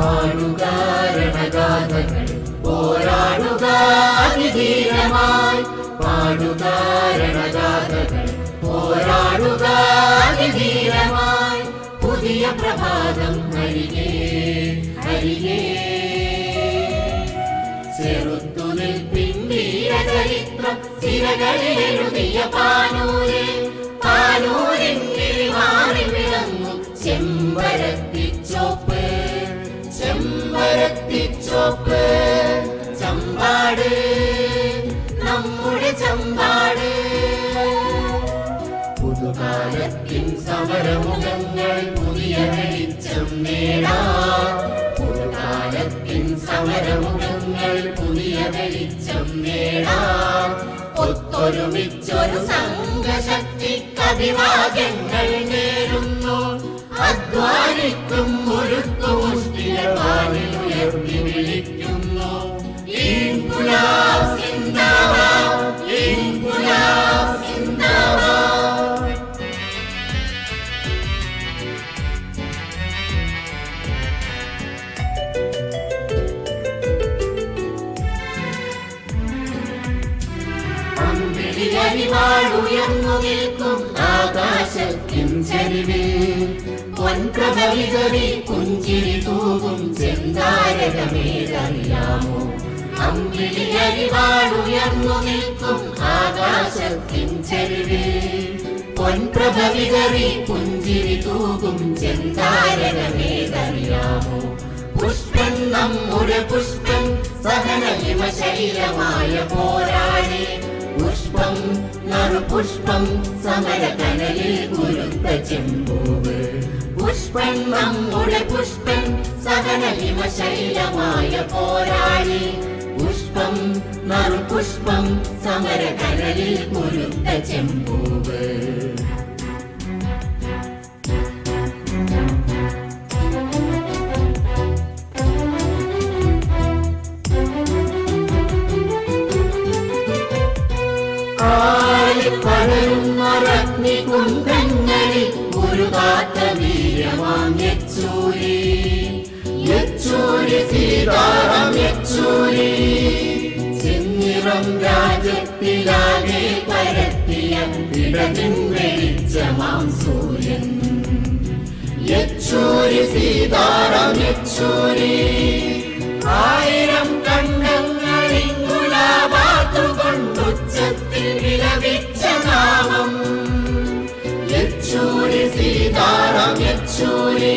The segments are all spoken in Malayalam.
പാടുക രണഗാഥകൾ അതിധീരമായി. പാടുക രണഗാഥകൾ അതിധീരമായി. പുതിയ പ്രഭാതം അരികെ അരികെ. ചെറുത്തു നിൽപ്പിൻ വീരചരിത്രം സിരകളിൽ എഴുതിയ പാനൂരിൽ പാനൂരിൻ മാറി വിളങ്ങും ചെമ്പരത്ത്. ചെമ്പരത്തിച്ചോപ്പ് ചമ്പാട് നമ്മുടെ ചമ്പാട്. പുതുകാലത്തിൻ സമരമുഖങ്ങൾ പുതിയ വെളിച്ചം നേടാം. പുതുകാലത്തിൻ സമരമുഖങ്ങൾ പുതിയ വെളിച്ചം നേടാം. ഒത്തൊരുമിച്ചൊരു സംഘശക്തിക്ക് അഭിവാദ്യങ്ങൾ നേരുന്നു. അധ്വാനിക്കും അമ്പിളിയരിവാളുയർന്നു നിൽക്കും ആകാശത്തിൻ ചരിവിൽ പൊൻപ്രഭവിതറി പുഞ്ചിരി തൂകും ചെന്താരകമേതറിയാമോ? അമ്പിളിയരിവാളുയർന്നു നിൽക്കും ആകാശത്തിൻ ചരിവിൽ. പൊൻപ്രഭവിതറി പുഞ്ചിരി തൂകും ചെന്താരകമേതറിയാമോ? പുഷ്പൻ നമ്മുടെ പുഷ്പൻ സഹന ശൈലമായ പോരാളി. പുഷ്പം നറുപുഷ്പം സമരകനലിൽ കുരുത്ത ചെമ്പൂവ്. പുഷ്പൻ നമ്മുടെ പുഷ്പൻ സഹന ശൈലമായ പോരാളി. പുഷ്പം നറുപുഷ്പം സമരകനലിൽ കുരുത്ത ചെമ്പൂവ്. പടരുന്നൊരഗ്നി കുന്തങ്ങളിൽ ഒരു കാത്ത വീര്യമാം യെച്ചൂരി. യെച്ചൂരി സീതാറാം യെച്ചൂരി. ചെന്നിറം രാജത്തിലാകെ പരത്തിയ ഇടതിൻ വെളിച്ചമാം സൂര്യൻ യെച്ചൂരി സീതാറാം യെച്ചൂരി. ആയിരം കണ്ണങ്ങളിൽ ഗുലാബാത്തുകൊണ്ടുച്ചത്തിൽ വിലപിച്ച നാമം. യെച്ചൂരി സീതാറാം യെച്ചൂരി.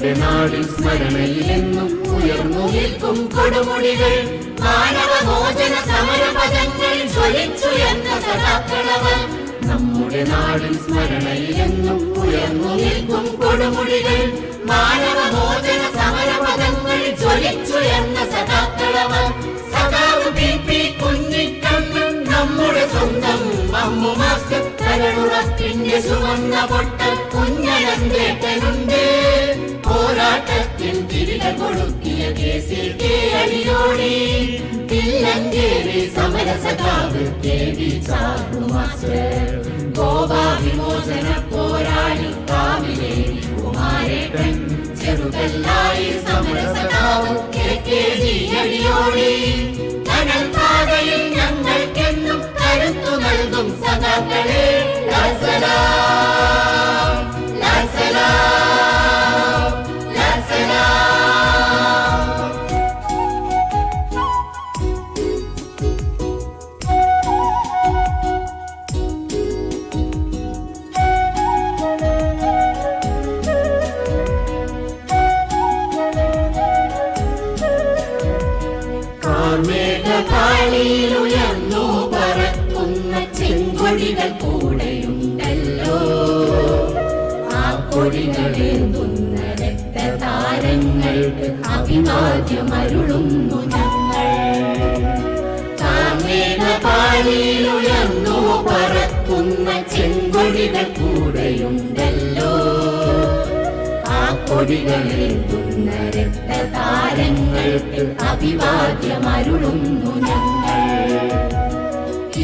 നമ്മുടെ നാടിൽ സ്മരണയിലെന്നും ഉയർന്നു നിൽക്കും കൊടുമുടികൾ. മാനവമോചന സമരപദങ്ങളിൽ ജ്വലിച്ചുയർന്ന സദാക്കളവർ നമ്മുടെ നാടിൽ സ്മരണയിലെന്നും ഉയർന്നു നിൽക്കും കൊടുമുടികൾ. മാനവമോചന സമരപദങ്ങൾ ജ്വലിച്ചുയർന്ന സദാക്കളവർ സദാവ് പി. പി. കുഞ്ഞിക്കണ്ണൻ നമ്മുടെ സ്വന്തം അമ്മു മാസ്റ്റർ കരളുറപ്പിന്റെ ചുവന്ന പൊട്ടൽ കുഞ്ഞനന്തേട്ടനുണ്ട്. പോരാട്ടത്തിൽ തിരികെ കൊടുക്കിയ കേസിൽ K Adiyodi Thillankeri സമരസഖാവ് K V Charu master. Goa വിമോചന പോരാളി കാവിലേരി കുമാരേട്ടൻ. ചെറുകല്ലായി സമരസഖാവ് കെ കെ ജി അടിയോടി. കനൽ പാതയിൽ ഞങ്ങൾക്കെന്നും കരുത്തു നൽകും ലാസലാം കൊടികളേന്തുന്ന രക്തതാരങ്ങൾക്ക് അഭിവാദ്യമരുളുന്നു ഞങ്ങൾ. കാർമേഘപാളിയിലുയർന്നു ചെങ്കൊടികൾ കൂടെയുണ്ടല്ലോ. ആ കൊടികളേന്തുന്ന രക്തതാരങ്ങൾക്ക് അഭിവാദ്യമരുളുന്നു ഞങ്ങൾ.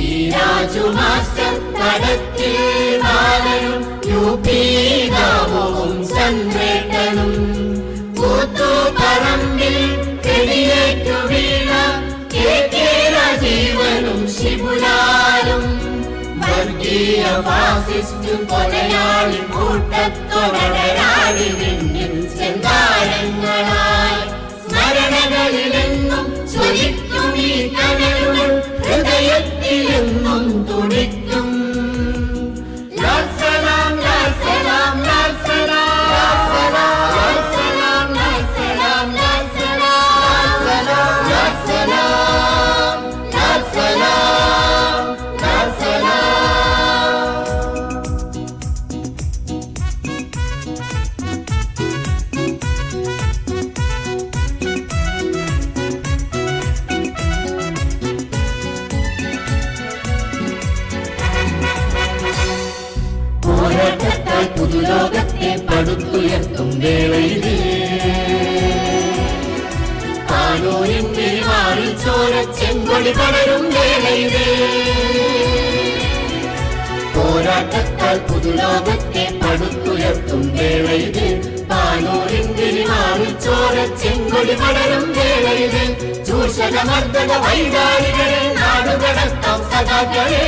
ഈ രാജു മാസ്റ്റർ കടത്തിൽ ബാലനും യു പി ദാമോവും ചന്ദ്രേട്ടനും. കൂത്തുപറമ്പിൽ വെടിയേറ്റു വീണ കെ കെ രാജീവനും ശിബുലാലും. വർഗീയ ഫാസിസ്റ്റ് കൊലയാളി കൂട്ടത്തൊടരാടി വിണ്ണിൽ ചെന്താരങ്ങളായി tunic പുതുലോകത്തെ പടുത്തുയർത്തും വേളയിൽ. താനൂരിന്റെ മാറിൽ ചോര ചെങ്കൊടി പടരും പോരാട്ടത്താൽ പുതുലോകത്തെ പടുത്തുയർത്തും വേളയിൽ. താനൂരിന്റെ മാറി ചോര ചെങ്കൊടി പടരും വേളയിൽ. ചൂഷകമർദ്ദക വൈകാരികളെ നാടുകടത്താം സഖാക്കളെ.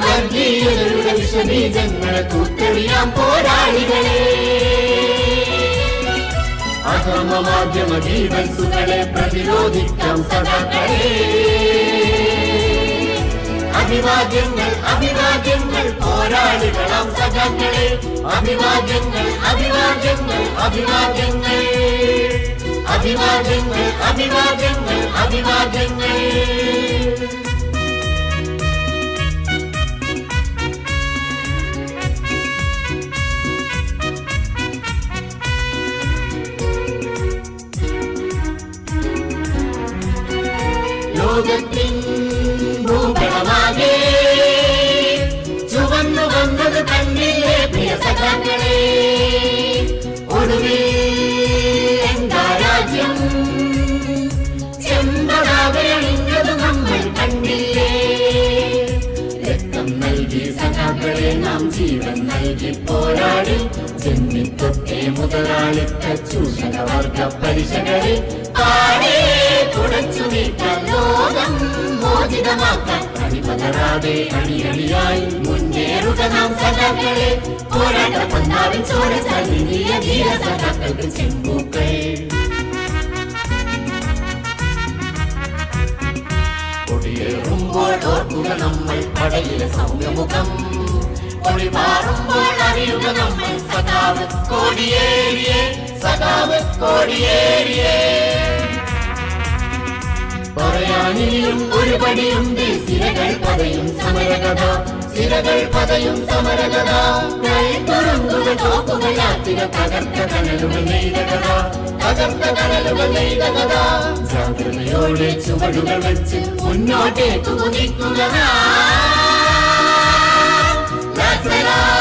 വർഗീയതയുടെ വിഷബീജങ്ങളെ തൂത്തെറിയാം പോരാളികളെ. അധർമ്മ മാധ്യമ ജീവൻസുകളെ പ്രതിരോധിക്കാം സദാക്കളെ അഭിവാദ്യങ്ങൾ അഭിവാദ്യങ്ങൾ പോരാളികളാം സഖാക്കളെ. അഭിവാദ്യങ്ങൾ അഭിവാദ്യങ്ങൾ അഭിവാദ്യങ്ങൾ. അഭിവാദ്യങ്ങൾ അഭിവാദ്യങ്ങൾ അഭിവാദ്യങ്ങൾ. ലോകത്തിൻ ഭൂപടമാകെ. ചുവന്നു വന്നത് കണ്ണില്ലേ പ്രിയ സഖാക്കളെ. ഒടുവിൽ എന്താ രാജ്യം? ചെമ്പടാകയണിഞ്ഞത് നമ്മൾ കണ്ടില്ലേ? രക്തം നൽകി സഖാക്കളെ നൽകി പോരാടി. ജന്മിത്വത്തെ മുതലാളിത്ത ചൂഷക വർഗ പരിശകളെ പാടെ തുടച്ചു നീക്കാൻ ലോകം മോചിതമാക്കാൻ? അടിപതരാതെ അണിയണിയായി മുന്നേറുക നാം സഖാക്കളെ. പോരാട്ട പന്താവിൻ ചോര ചലിയ ധീര സഖാക്കൾക്ക് ചെമ്പൂക്കൾ കൊടിയേറുമ്പോൾ ഓർക്കുക നമ്മൾ പടയിലെ സൗമ്യമുഖം. ഒളിമാറുമ്പോൾ അറിയുക നമ്മൾ സഖാവ്. കോടിയേരിയെ സഖാവ് കോടിയേരിയെ. പറയാനിനിയും ഒരു പടിയുണ്ട് സിരകൾ പതയും സമരകഥ. സിരകൾ പതയും സമരകഥ. തുറങ്ങുക തോക്കുകൾ യാത്തിക തകർത്ത കനലുകൾ നെയ്ത കഥ. തകർത്ത കനലുകൾ നെയ്ത കഥ. ജാഗ്രതയോടെ ചുവടുകൾ വെച്ച് മുന്നോട്ടേക്ക് കുതിക്കുക That's enough.